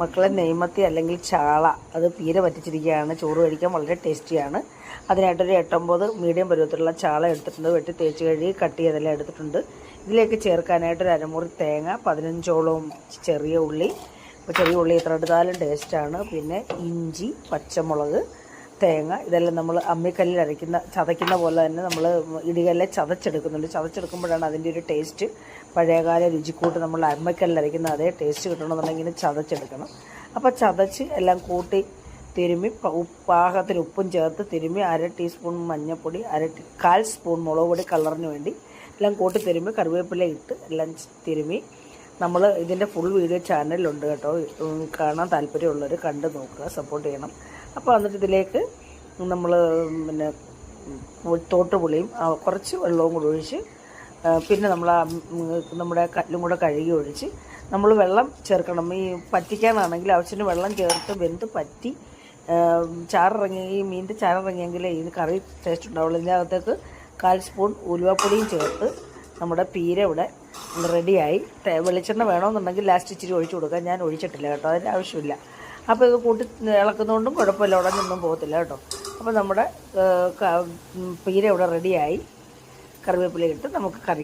മക്കളെ നെയ്മത്തി അല്ലെങ്കിൽ ചാള അത് തീരെ പറ്റിച്ചിരിക്കുകയാണ്. ചോറ് കഴിക്കാൻ വളരെ ടേസ്റ്റിയാണ്. അതിനായിട്ടൊരു എട്ടൊമ്പത് മീഡിയം പരുവത്തിലുള്ള ചാള എടുത്തിട്ടുണ്ട്. വെട്ടി തേച്ച് കഴുകി കട്ട് ചെയ്തെല്ലാം എടുത്തിട്ടുണ്ട്. ഇതിലേക്ക് ചേർക്കാനായിട്ട് ഒരു അരമുറി തേങ്ങ പതിനഞ്ചോളം ചെറിയ ഉള്ളി. അപ്പോൾ ചെറിയ ഉള്ളി എത്ര എടുത്താലും ടേസ്റ്റാണ് പിന്നെ ഇഞ്ചി പച്ചമുളക് തേങ്ങ ഇതെല്ലാം നമ്മൾ അമ്മിക്കല്ലിൽ അരയ്ക്കുന്ന ചതയ്ക്കുന്ന പോലെ തന്നെ നമ്മൾ ഇടികല്ലെ ചതച്ചെടുക്കുന്നുണ്ട്. ചതച്ചെടുക്കുമ്പോഴാണ് അതിന്റെ ഒരു ടേസ്റ്റ് പഴയകാല രുചിക്കൂട്ട് നമ്മൾ അമ്മിക്കല്ലിൽ അരയ്ക്കുന്ന അതേ ടേസ്റ്റ് കിട്ടണമെന്നുണ്ടെങ്കിൽ ചതച്ചെടുക്കണം. അപ്പോൾ ചതച്ച് എല്ലാം കൂട്ടി തിരുമ്മി പാകത്തിൽ ഉപ്പും ചേർത്ത് തിരുമ്മി അര ടീസ്പൂൺ മഞ്ഞൾപ്പൊടി അര കാൽ സ്പൂൺ മുളക് പൊടി കളറിന് വേണ്ടി എല്ലാം കൂട്ടി തിരുമ്മി കറിവേപ്പില ഇട്ട് എല്ലാം തിരുമ്മി നമ്മൾ ഇതിന്റെ ഫുൾ വീഡിയോ ചാനലിലുണ്ട് കേട്ടോ. കാണാൻ താല്പര്യമുള്ളവർ കണ്ട് നോക്കുക സപ്പോർട്ട് ചെയ്യണം. അപ്പോൾ എന്നിട്ട് ഇതിലേക്ക് നമ്മൾ പിന്നെ തോട്ടുപുളിയും കുറച്ച് വെള്ളവും കൂടി ഒഴിച്ച് പിന്നെ നമ്മൾ നമ്മുടെ കല്ലും കൂടെ കഴുകി ഒഴിച്ച് നമ്മൾ വെള്ളം ചേർക്കണം. ഈ പറ്റിക്കാനാണെങ്കിൽ ആവശ്യത്തിന് വെള്ളം ചേർത്ത് വെന്ത് പറ്റി ചാറിറങ്ങി ഈ മീനിന്റെ ചാറിറങ്ങിയെങ്കിലേ ഇത് കറി ടേസ്റ്റ് ഉണ്ടാവുള്ളൂ. അകത്തേക്ക് കാൽ സ്പൂൺ ഉലുവപ്പൊടിയും ചേർത്ത് നമ്മുടെ പീര ഇവിടെ റെഡിയായി വെളിച്ചെണ്ണ വേണമെന്നുണ്ടെങ്കിൽ ലാസ്റ്റ് ഇച്ചിരി ഒഴിച്ചു കൊടുക്കാം. ഞാൻ ഒഴിച്ചിട്ടില്ല കേട്ടോ. അതിന്റെ ആവശ്യമില്ല. അപ്പോൾ ഇത് കൂട്ടി ഇളക്കുന്നതുകൊണ്ടും കുഴപ്പമില്ല ഉടഞ്ഞൊന്നും പോകത്തില്ല കേട്ടോ. അപ്പോൾ നമ്മുടെ പീര ഇവിടെ റെഡിയായി കറിവേപ്പില ഇട്ട് നമുക്ക് കറി